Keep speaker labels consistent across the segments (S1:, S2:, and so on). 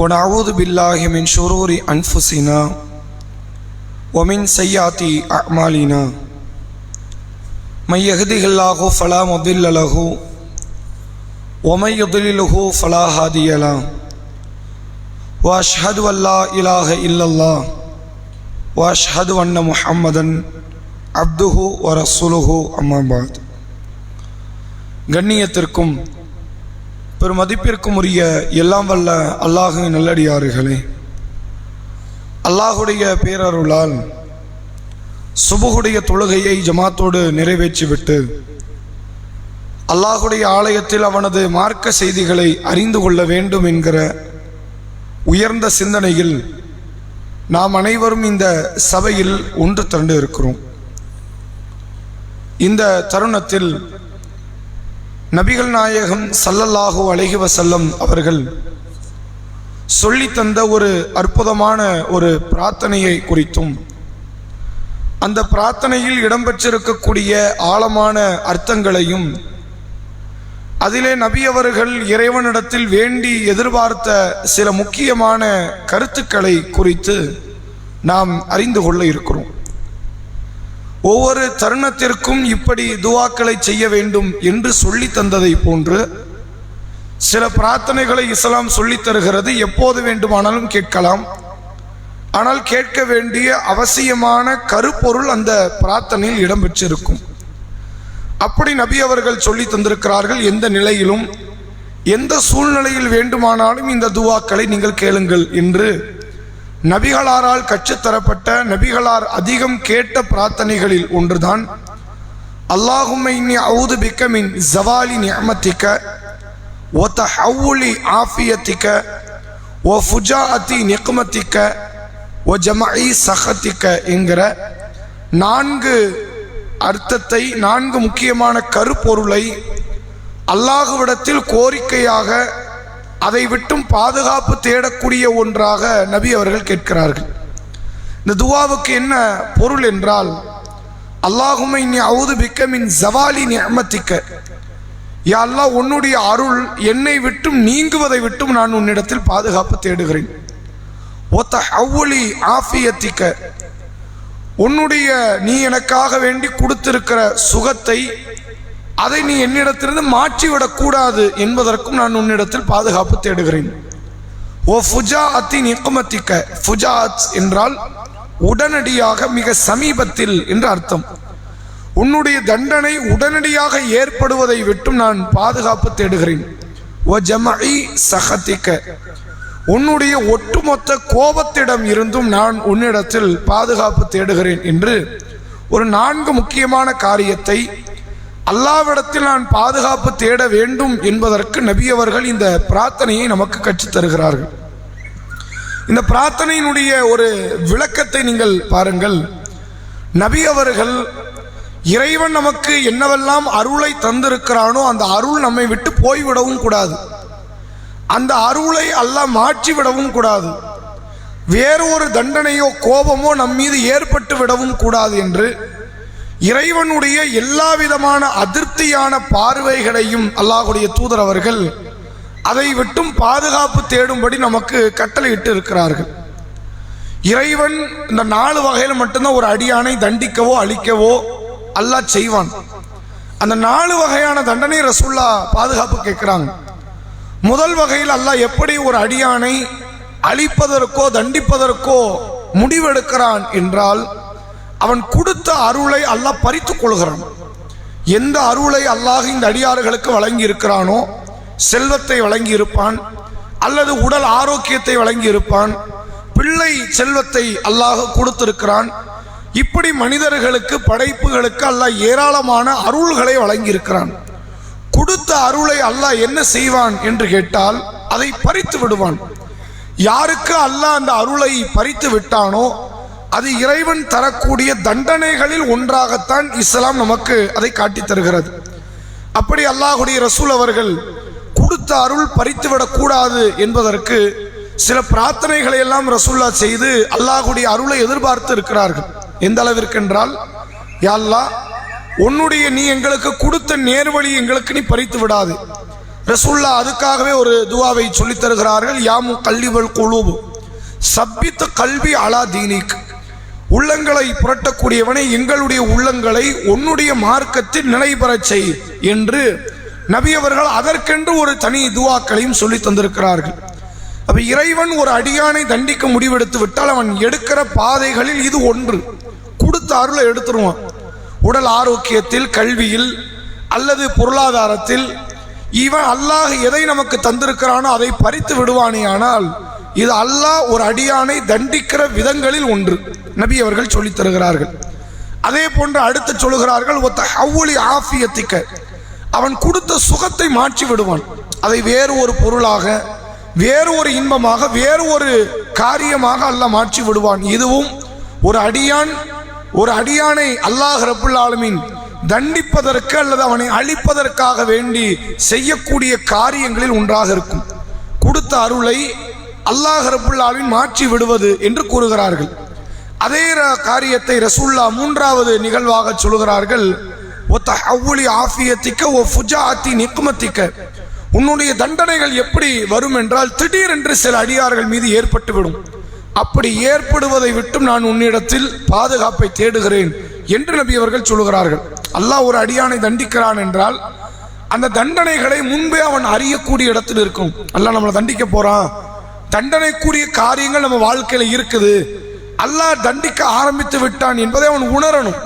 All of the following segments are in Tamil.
S1: ونعوذ بالله من شرور أنفسنا ومن سيئات أعمالنا من يهده الله فلا مضل له ومن يضلله فلا هادي له وأشهد أن لا إله إلا الله وأشهد أن محمدا عبده ورسوله أما بعد கண்ணியத்திற்கும் பெருமதிப்பிற்கும் உரிய எல்லாம் வல்ல அல்லாஹு நல்லடியாறுகளே அல்லாஹுடைய பேரருளால் சுபுகுடைய தொழுகையை ஜமாத்தோடு நிறைவேற்றிவிட்டு அல்லாஹுடைய ஆலயத்தில் அவனது மார்க்க செய்திகளை அறிந்து கொள்ள வேண்டும் என்கிற உயர்ந்த சிந்தனையில் நாம் அனைவரும் இந்த சபையில் ஒன்று திரண்டு இருக்கிறோம் இந்த தருணத்தில் நபிகள் நாயகம் சல்லல்லாஹூ அழகி வசல்லம் அவர்கள் சொல்லி தந்த ஒரு அற்புதமான ஒரு பிரார்த்தனையை குறித்தும் அந்த பிரார்த்தனையில் இடம்பெற்றிருக்கக்கூடிய ஆழமான அர்த்தங்களையும் அதிலே நபி அவர்கள் இறைவனிடத்தில் வேண்டி எதிர்பார்த்த சில முக்கியமான கருத்துக்களை குறித்து நாம் அறிந்து கொள்ள இருக்கிறோம். ஒவ்வொரு தருணத்திற்கும் இப்படி துவாக்களை செய்ய வேண்டும் என்று சொல்லி தந்ததை போன்று சில பிரார்த்தனைகளை இஸ்லாம் சொல்லித் தருகிறது. எப்போது வேண்டுமானாலும் கேட்கலாம். ஆனால் கேட்க வேண்டிய அவசியமான கருப்பொருள் அந்த பிரார்த்தனையில் இடம்பெற்றிருக்கும். அப்படி நபி அவர்கள் சொல்லி தந்திருக்கிறார்கள். எந்த நிலையிலும் எந்த சூழ்நிலையில் வேண்டுமானாலும் இந்த துவாக்களை நீங்கள் கேளுங்கள் என்று நபிகளாரால் கற்றுத்தரப்பட்ட நபிகளார் அதிகம் கேட்ட பிரார்த்தனைகளில் ஒன்றுதான். அல்லாஹுமை இன்னி அவுது பிக்கமின் ஜவாலி நியமத்திக்க ஓ த ஹவுலி ஆஃபியத்திக்க ஓ ஃபுஜா அத்தி நிக்மத்திக்க ஓ ஜமாயி சஹத்திக்க என்கிற நான்கு அர்த்தத்தை நான்கு முக்கியமான கருப்பொருளை அல்லாஹுவிடத்தில் கோரிக்கையாக அதை விட்டும் பாதுகாப்பு தேடக்கூடிய ஒன்றாக நபி அவர்கள் கேட்கிறார்கள். இந்த துவாவுக்கு என்ன பொருள் என்றால் அல்லாஹுமை நீ அவுது பிக்கமின் ஜவாலி நீ அமத்திக்க யா அல்லாஹ் உன்னுடைய அருள் என்னை விட்டும் நீங்குவதை விட்டும் நான் உன்னிடத்தில் பாதுகாப்பு தேடுகிறேன். ஒத்த அவ்வளி ஆஃபியத்திக்க. உன்னுடைய நீ எனக்காக வேண்டி கொடுத்திருக்கிற சுகத்தை அதை நீ என்னிடத்திலிருந்து மாற்றிவிடக்கூடாது என்பதற்கும் நான் உன்னிடத்தில் பாதுகாப்பு தேடுகிறேன். ஓ ஃபுஜா அத்தின் நிக்குமத்திக்க ஃபுஜாத் என்றால் உடனடியாக மிக சமீபத்தில் என்று அர்த்தம். உன்னுடைய தண்டனை உடனடியாக ஏற்படுவதை விட்டும் நான் பாதுகாப்பு தேடுகிறேன். ஓ ஜமஇ சஹத்திக்க. உன்னுடைய ஒட்டுமொத்த கோபத்திடம் இருந்தும் நான் உன்னிடத்தில் பாதுகாப்பு தேடுகிறேன் என்று ஒரு நான்கு முக்கியமான காரியத்தை அல்லாவிடத்தில் நான் பாதுகாப்பு தேட வேண்டும் என்பதற்கு நபி அவர்கள் இந்த பிரார்த்தனையை நமக்கு கற்றுத் தருகிறார்கள். இந்த பிரார்த்தனையினுடைய ஒரு விளக்கத்தை நீங்கள் பாருங்கள். நபி அவர்கள் இறைவன் நமக்கு என்னவெல்லாம் அருளை தந்திருக்கிறானோ அந்த அருள் நம்மை விட்டு போய்விடவும் கூடாது. அந்த அருளை அல்லாஹ் மாற்றி விடவும் கூடாது. வேறு ஒரு தண்டனையோ கோபமோ நம் மீது ஏற்பட்டு விடவும் கூடாது என்று இறைவனுடைய எல்லா விதமான அதிருப்தியான பார்வைகளையும் அல்லாஹுடைய தூதர் அவர்கள் அதை விட்டும் பாதுகாப்பு தேடும்படி நமக்கு கட்டளையிட்டு இருக்கிறார்கள் இறைவன் இந்த நாலு வகையில் மட்டும்தான் ஒரு அடியானை தண்டிக்கவோ அழிக்கவோ அல்லாஹ் செய்வான். அந்த நாலு வகையான தண்டனை ரசுல்லா பாதுகாப்பு கேட்கிறாங்க. முதல் வகையில் அல்லாஹ் எப்படி ஒரு அடியானை அழிப்பதற்கோ தண்டிப்பதற்கோ முடிவெடுக்கிறான் என்றால் அவன் கொடுத்த அருளை அல்லாஹ் பறித்து கொள்கிறான். எந்த அருளை அல்லாஹ் இந்த அடியார்களுக்கு வழங்கி இருக்கிறானோ செல்வத்தை வழங்கி இருப்பான் அல்லது உடல் ஆரோக்கியத்தை வழங்கி இருப்பான் பிள்ளை செல்வத்தை அல்லாஹ் கொடுத்திருக்கிறான். இப்படி மனிதர்களுக்கு படைப்புகளுக்கு அல்லாஹ் ஏராளமான அருள்களை வழங்கியிருக்கிறான். கொடுத்த அருளை அல்லாஹ் என்ன செய்வான் என்று கேட்டால் அதை பறித்து விடுவான். யாருக்கு அல்லாஹ் அந்த அருளை பறித்து விட்டானோ அது இறைவன் தரக்கூடிய தண்டனைகளில் ஒன்றாகத்தான் இஸ்லாம் நமக்கு அதை காட்டித் தருகிறது. அப்படி அல்லாஹுடைய ரசூல் அவர்கள் கொடுத்த அருள் பறித்துவிடக்கூடாது என்பதற்கு சில பிரார்த்தனைகளை எல்லாம் ரசூல்லா செய்து அல்லாஹுடைய அருளை எதிர்பார்த்து இருக்கிறார்கள். எந்த அளவிற்கு என்றால் யா அல்லாஹ் உன்னுடைய நீ எங்களுக்கு கொடுத்த நேர்வழி எங்களுக்கு நீ பறித்து விடாது. ரசூல்லா அதுக்காகவே ஒரு துவாவை சொல்லித் தருகிறார்கள் யாமு கல்விவல் குழுவு சப்பித்த கல்வி அலா தீனிக். உள்ளங்களை புரட்டக்கூடியவனை எங்களுடைய உள்ளங்களை உன்னுடைய மார்க்கத்தில் நிலை பெறச் செய் என்று நபி அவர்கள் அதற்கென்று ஒரு தனி துவாக்களையும் சொல்லி தந்திருக்கிறார்கள். அப்ப இறைவன் ஒரு அடியானை தண்டிக்க முடிவெடுத்து விட்டால் அவன் எடுக்கிற பாதைகளில் இது ஒன்று. கொடுத்த அருளை எடுத்துருவான். உடல் ஆரோக்கியத்தில் கல்வியில் அல்லது பொருளாதாரத்தில் இவன் அல்லாஹ் எதை நமக்கு தந்திருக்கிறானோ அதை பறித்து விடுவானே ஆனால் இது அல்லாஹ் ஒரு அடியானை தண்டிக்கிற விதங்களில் ஒன்று. நபி அவர்கள் சொல்லித் தருகிறார்கள். அதே போன்று அடுத்து சொல்லுகிறார்கள் ஒத்த ஹவுலி ஆஃபியத்திக்க. அவன் கொடுத்த சுகத்தை மாற்றி விடுவான். அதை வேறு ஒரு பொருளாக வேறு ஒரு இன்பமாக வேறு ஒரு காரியமாக அல்லாஹ் மாற்றி விடுவான். இதுவும் ஒரு அடியான் ஒரு அடியானை அல்லாஹ் ரப்புல் தண்டிப்பதற்கு அல்லது அவனை அழிப்பதற்காக வேண்டி செய்யக்கூடிய காரியங்களில் ஒன்றாக இருக்கும். கொடுத்த அருளை அல்லாஹ் ரபுல்லாவின் மாற்றி விடுவது என்று கூறுகிறார்கள். அதே ர- காரியத்தை ரசூல்லா மூன்றாவது நிகழ்வாக சொல்கிறார்கள் ஒத்த அவ்வளி ஆஃபியத்திக்க ஓ ஃபுஜாத்தி நிக்குமத்திக்க உன்னுடைய தண்டனைகள் எப்படி வரும் என்றால் திடீரென்று சில அடியார்கள் மீது ஏற்பட்டுவிடும். அப்படி ஏற்படுவதை விட்டும் நான் உன்னிடத்தில் பாதுகாப்பை தேடுகிறேன் என்று நபி அவர்கள் சொல்லுகிறார்கள். அல்லாஹ் ஒரு அடியானை தண்டிக்கிறான் என்றால் அந்த தண்டனைகளை முன்பே அவன் அறியக்கூடிய இடத்தில் இருக்கும். அல்லாஹ் நம்மளை தண்டிக்க போறான். தண்டனைக்குரிய காரியங்கள் நம்ம வாழ்க்கையில் இருக்குது. அல்லாஹ் தண்டிக்க ஆரம்பித்து விட்டான் என்பதை அவன் உணரணும்.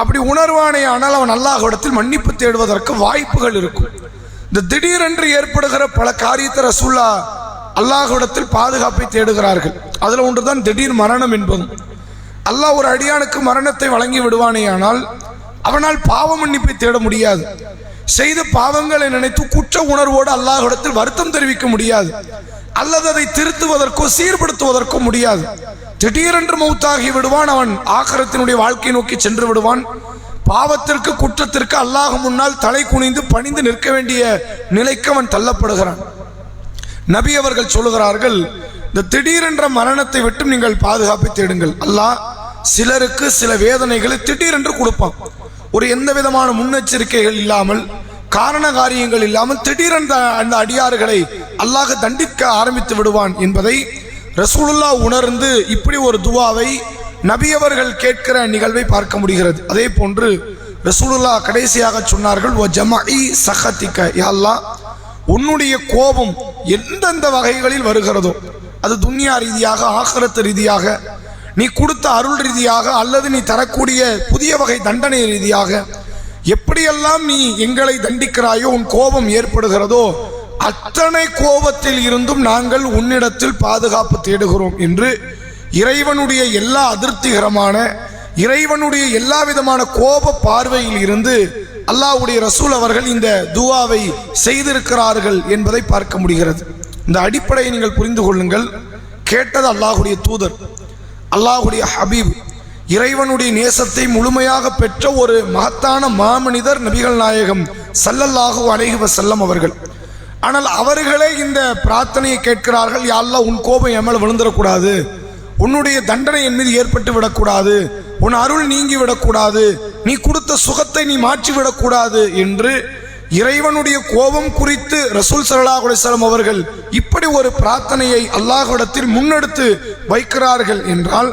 S1: அப்படி உணர்வானே ஆனால் அவன் அல்லாஹ்விடத்தில் மன்னிப்பு தேடுவதற்கு வாய்ப்புகள் இருக்கும். இந்த திடீரென்று ஏற்படுகிற பல காரியத்தை ரசூல்லா அல்லாஹிடத்தில் பாதுகாப்பை தேடுகிறார்கள். அதில் ஒன்றுதான் திடீர் மரணம் என்பதும். அல்லாஹ் ஒரு அடியானுக்கு மரணத்தை வழங்கி விடுவானே ஆனால் அவனால் பாவ மன்னிப்பை தேட முடியாது. செய்த பாவங்களை நினைத்து குற்ற உணர்வோடு அல்லாஹிடத்தில் வருத்தம் தெரிவிக்க முடியாது. அல்லது அதை திருத்துவதற்கோ சீர்படுத்துவதற்கோ முடியாது. திடீரென்று மௌத்தாகி விடுவான் அவன். ஆகரத்தினுடைய வாழ்க்கை நோக்கி சென்று விடுவான். பாவத்திற்கு குற்றத்திற்கு அல்லாஹ் முன்னால் தலை குனிந்து பணிந்து நிற்க வேண்டிய நிலைக்கு அவன் தள்ளப்படுகிறான். நபி அவர்கள் சொல்லுகிறார்கள் இந்த திடீரென்ற மரணத்தை விட்டு நீங்கள் பாதுகாப்பை தேடுங்கள். அல்லாஹ் சிலருக்கு சில வேதனைகளை திடீரென்று கொடுப்பான். ஒரு எந்த விதமான முன்னெச்சரிக்கைகள் இல்லாமல் காரண காரியங்கள் இல்லாமல் திடீரென்ற அந்த அடியார்களை அல்லாஹ் தண்டிக்க ஆரம்பித்து விடுவான் என்பதை ரசூலுல்லா உணர்ந்து இப்படி ஒரு துவாவை நபியவர்கள் கேட்கிற நிகழ்வை பார்க்க முடிகிறது. அதே போன்று ரசூலுல்லா கடைசியாக சொன்னார்கள் ஓ ஜமாஇ சஹத்திக்க. யா அல்லாஹ் உன்னுடைய கோபம் எந்தெந்த வகைகளில் வருகிறதோ அது துன்யா ரீதியாக ஆகரத்து ரீதியாக நீ கொடுத்த அருள் ரீதியாக அல்லது நீ தரக்கூடிய புதிய வகை தண்டனை ரீதியாக எப்படியெல்லாம் நீ எங்களை தண்டிக்கிறாயோ உன் கோபம் ஏற்படுகிறதோ அத்தனை கோபத்தில் இருந்தும் நாங்கள் உன்னிடத்தில் பாதுகாப்பு தேடுகிறோம் என்று இறைவனுடைய எல்லா அதிருப்திகரமான இறைவனுடைய எல்லா விதமான கோப பார்வையில் இருந்து அல்லாவுடைய ரசூல் அவர்கள் இந்த துவாவை செய்திருக்கிறார்கள் என்பதை பார்க்க முடிகிறது. இந்த அடிப்படையை நீங்கள் புரிந்து கொள்ளுங்கள். கேட்டது அல்லாஹ்வுடைய தூதர் அல்லாஹுடைய ஹபீப் இறைவனுடைய நேசத்தை முழுமையாக பெற்ற ஒரு மகத்தான மாமனிதர் நபிகள் நாயகம் ஸல்லல்லாஹு அலைஹி செல்லம் அவர்கள். ஆனால் அவர்களே இந்த பிரார்த்தனையை கேட்கிறார்கள் யா உன் கோபம் என் மேலே விழுந்துடக்கூடாது. உன்னுடைய தண்டனை என் மீது ஏற்பட்டு விடக்கூடாது. உன் அருள் நீங்கி விடக்கூடாது. நீ கொடுத்த சுகத்தை நீ மாற்றி விடக்கூடாது. என்று இறைவனுடைய கோபம் குறித்து ரசூல் ஸல்லல்லாஹு அலைஹி அவர்கள் இப்படி ஒரு பிரார்த்தனையை அல்லாஹிடத்தில் முன்னெடுத்து வைக்கிறார்கள் என்றால்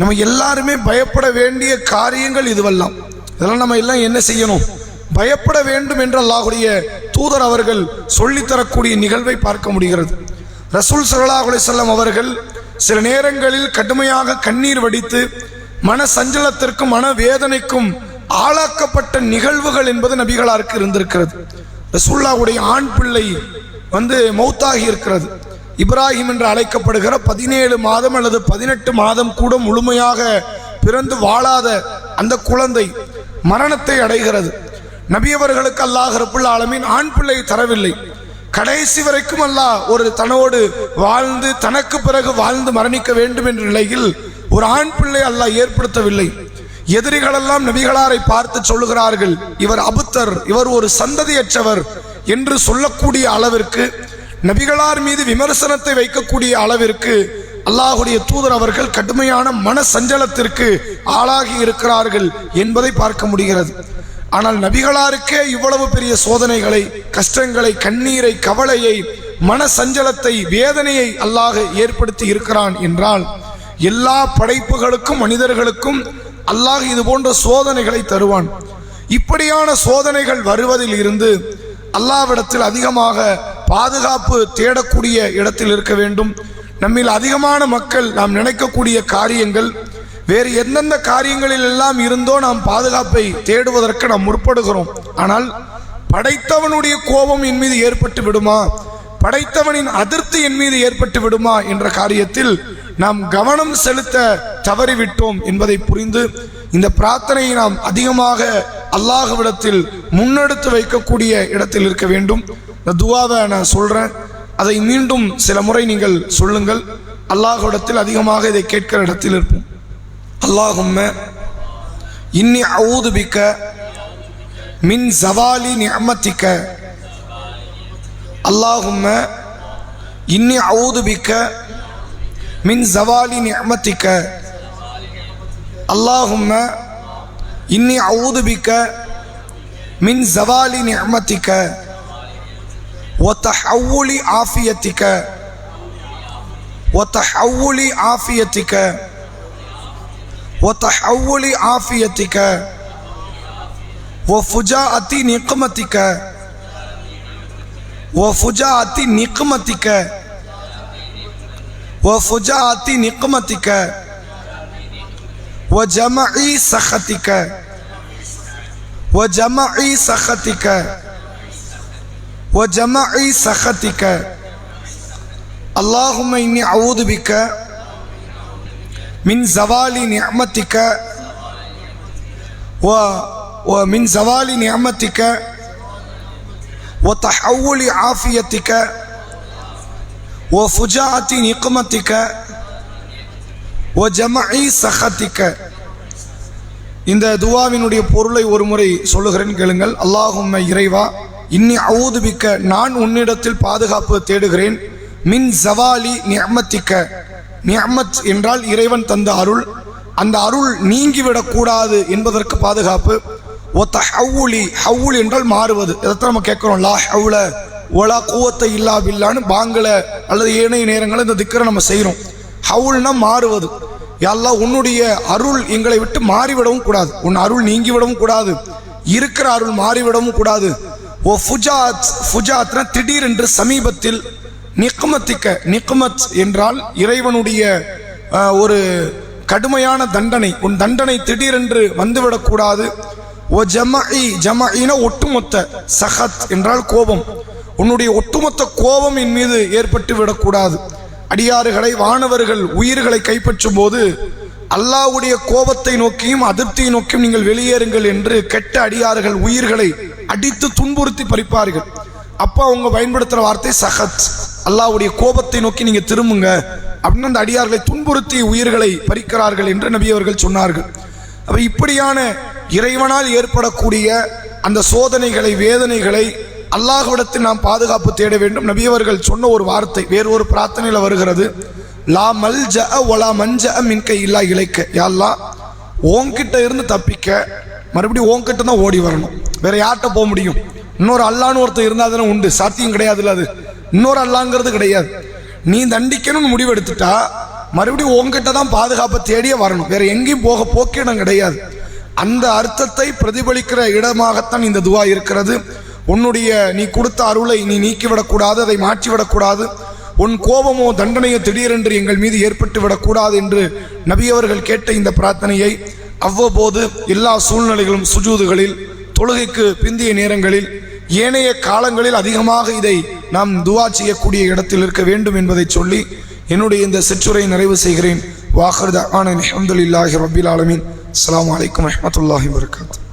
S1: நம்ம எல்லாருமே பயப்பட வேண்டிய காரியங்கள் இதுவெல்லாம். இதெல்லாம் நம்ம எல்லாம் என்ன செய்யணும்? பயப்பட வேண்டும் என்று அல்லாஹுடைய தூதர் அவர்கள் சொல்லித்தரக்கூடிய நிகழ்வை பார்க்க முடிகிறது. ரசூல் ஸல்லல்லாஹு அலைஹி அவர்கள் சில நேரங்களில் கடுமையாக கண்ணீர் வடித்து மன சஞ்சலத்திற்கும் மன வேதனைக்கும் ஆளாக்கப்பட்ட நிகழ்வுகள் என்பது நபிகளாருக்கு இருந்திருக்கிறது. ரசூல்லாவுடைய ஆண் பிள்ளை வந்து மௌத்தாகி இருக்கிறது. இப்ராஹிம் என்று அழைக்கப்படுகிற பதினேழு மாதம் அல்லது பதினெட்டு மாதம் கூட முழுமையாக பிறந்து வாழாத அந்த குழந்தை மரணத்தை அடைகிறது. நபியவர்களுக்கு அல்லாஹ் ரபுல்லா ஆலமீன் ஆண் பிள்ளை தரவில்லை. கடைசி வரைக்கும் அல்லாஹ் ஒரு தனோடு வாழ்ந்து தனக்கு பிறகு வாழ்ந்து மரணிக்க வேண்டும் என்ற நிலையில் ஒரு ஆண் பிள்ளை அல்லாஹ் ஏற்படுத்தவில்லை. எதிரிகளெல்லாம் நபிகளாரை பார்த்து சொல்லுகிறார்கள் இவர் அபுத்தர் இவர் ஒரு சந்ததியற்றவர் என்று சொல்லக்கூடிய அளவிற்கு நபிகளார் மீது விமர்சனத்தை வைக்கக்கூடிய அளவிற்கு அல்லாஹுடைய தூதர் அவர்கள் கடுமையான மன சஞ்சலத்திற்கு ஆளாகி இருக்கிறார்கள் என்பதை பார்க்க முடிகிறது. ஆனால் நபிகளாருக்கே இவ்வளவு பெரிய சோதனைகளை கஷ்டங்களை கண்ணீரை கவலையை மன சஞ்சலத்தை வேதனையை அல்லாஹ் ஏற்படுத்தி இருக்கிறான் என்றால் எல்லா படைப்புகளுக்கும் மனிதர்களுக்கும் அல்லாஹ் இது போன்ற சோதனைகளை தருவான். இப்படியான சோதனைகள் வருவதில் இருந்து அல்லாவிடத்தில் அதிகமாக பாதுகாப்பு தேடக்கூடிய இடத்தில் இருக்க வேண்டும். நம்மில் அதிகமான மக்கள் நாம் நினைக்கக்கூடிய காரியங்கள் வேறு எந்தெந்த காரியங்களில் எல்லாம் இருந்தோ நாம் பாதுகாப்பை தேடுவதற்கு நாம் முற்படுகிறோம். ஆனால் படைத்தவனுடைய கோபம் என் மீது ஏற்பட்டு விடுமா? படைத்தவனின் அதிருப்தி என் மீது ஏற்பட்டு விடுமா? என்ற காரியத்தில் நாம் கவனம் செலுத்த தவறிவிட்டோம் என்பதை புரிந்து இந்த பிரார்த்தனையை நாம் அதிகமாக அல்லாஹ்விடத்தில் முன்னெடுத்து வைக்கக்கூடிய இடத்தில் இருக்க வேண்டும். இந்த துவாவை நான் சொல்கிறேன் அதை மீண்டும் சில முறை நீங்கள் சொல்லுங்கள். அல்லாஹிடத்தில் அதிகமாக இதை கேட்கிற இடத்தில் இருப்போம். அல்லாஹும்ம இன்னி அவுது பிக்க மின் ஜவாலி நியமத்திக்க அல்லாஹும்ம இன்னி அவுது பிக்க மின் ஜவாலி நியமத்திக்க அல்லாஹும்ம இன்னி அவுதுபிக்க மின் ஜவாலி நியமத்திக்க وتحول عافيتك. وتحول عافيتك. وتحول عافيتك. وفجاءة نقمتك. وفجاءة نقمتك. وفجاءة نقمتك. وجمع سخطك. وجمع سخطك. وجمع سخطك اللهم إني أعوذ بك من زوال نعمتك و ومن زوال نعمتك وتحول عافيتك وفجاءة نقمتك وجمع سخطك இந்த துவாவினுடைய பொருளை ஒரு முறை சொல்லுகிறேன் கேளுங்கள் அல்லாஹும்ம இறைவா இன்னி அவுதுபிக்க நான் உன்னிடத்தில் பாதுகாப்பு தேடுகிறேன். மின் ஜவாலி நியமத்திக்க. நியமத் என்றால் இறைவன் தந்த அருள். அந்த அருள் நீங்கிவிடக் கூடாது என்பதற்கு பாதுகாப்பு. ஒத்த ஹவுலி ஹவுல் என்றால் மாறுவது. இதைத்தான் நம்ம கேட்கிறோம். லா ஹவுல ஒலா கூவத்தை இல்லா பில்லான்னு பாங்கல அல்லது ஏனைய நேரங்களில் இந்த திக்கரை நம்ம செய்கிறோம். ஹவுல்னா மாறுவது. எல்லா உன்னுடைய அருள் எங்களை விட்டு மாறிவிடவும் கூடாது. உன் அருள் நீங்கிவிடவும் கூடாது. இருக்கிற அருள் மாறிவிடவும் கூடாது. ஓ ஃபுஜாத் ஃபுஜாத்னா திடீரென்று சமீபத்தில் நிக்மத்திக்க நிக்மத் என்றால் இறைவனுடைய ஒரு கடுமையான தண்டனை. உன் தண்டனை திடீரென்று வந்துவிடக்கூடாது. ஓ ஜமஇ ஜமஇன ஒட்டுமொத்த சஹத் என்றால் கோபம். உன்னுடைய ஒட்டுமொத்த கோபம் என் மீது ஏற்பட்டு விடக்கூடாது. அடியாறுகளை வானவர்கள் உயிர்களை கைப்பற்றும் போது அல்லாவுடைய கோபத்தை நோக்கியும் அதிருப்தியை நோக்கியும் நீங்கள் வெளியேறுங்கள் என்று கெட்ட அடியாறுகள் உயிர்களை அடித்து துன்புறுத்தி பறிப்பார்கள். அப்போ அவங்க பயன்படுத்துகிற வார்த்தை சஹத் அல்லாவுடைய கோபத்தை நோக்கி நீங்கள் திரும்புங்க. அப்படின்னு அந்த அடியார்களை துன்புறுத்தி உயிர்களை பறிக்கிறார்கள் என்று நபி அவர்கள் சொன்னார்கள். அப்போ இப்படியான இறைவனால் ஏற்படக்கூடிய அந்த சோதனைகளை வேதனைகளை அல்லாஹ்விடத்தில் நாம் பாதுகாப்பு தேட வேண்டும். நபி அவர்கள் சொன்ன ஒரு வார்த்தை வேறு ஒரு பிரார்த்தனையில் வருகிறது. லா மல் ஜ ஒலா மஞ்ச மின்கை இல்லா இழைக்க யாழ்லா ஓங்கிட்ட இருந்து தப்பிக்க மறுபடியும் உன்கிட்ட தான் ஓடி வரணும். வேற யார்கிட்ட போக முடியும்? இன்னொரு அல்லான்னு ஒருத்தர் இருந்தால் தானே உண்டு. சாத்தியம் கிடையாதுல்ல அது. இன்னொரு அல்லாங்கிறது கிடையாது. நீ தண்டிக்கணும்னு முடிவெடுத்துட்டா மறுபடியும் உங்ககிட்ட தான் பாதுகாப்பை தேடியே வரணும். வேற எங்கேயும் போக போக்கிடம் கிடையாது. அந்த அர்த்தத்தை பிரதிபலிக்கிற இடமாகத்தான் இந்த துவா இருக்கிறது. உன்னுடைய நீ கொடுத்த அருளை நீ நீக்கிவிடக்கூடாது அதை மாற்றிவிடக்கூடாது. உன் கோபமோ தண்டனையோ திடீரென்று எங்கள் மீது ஏற்பட்டு விடக்கூடாது என்று நபியவர்கள் கேட்ட இந்த பிரார்த்தனையை அவ்வப்போது எல்லா சூழ்நிலைகளும் சுஜூதுகளில் தொழுகைக்கு பிந்திய நேரங்களில் ஏனைய காலங்களில் அதிகமாக இதை நாம் துவா செய்யக்கூடிய இடத்தில் இருக்க வேண்டும் என்பதை சொல்லி என்னுடைய இந்த சிற்றுரை நிறைவு செய்கிறேன். வாஹர் அஹமதுல்லாஹி ரபில் ஆலமின். அஸ்லாம் வலைக்கம் வரமத்துல்லாஹி வரகாத்து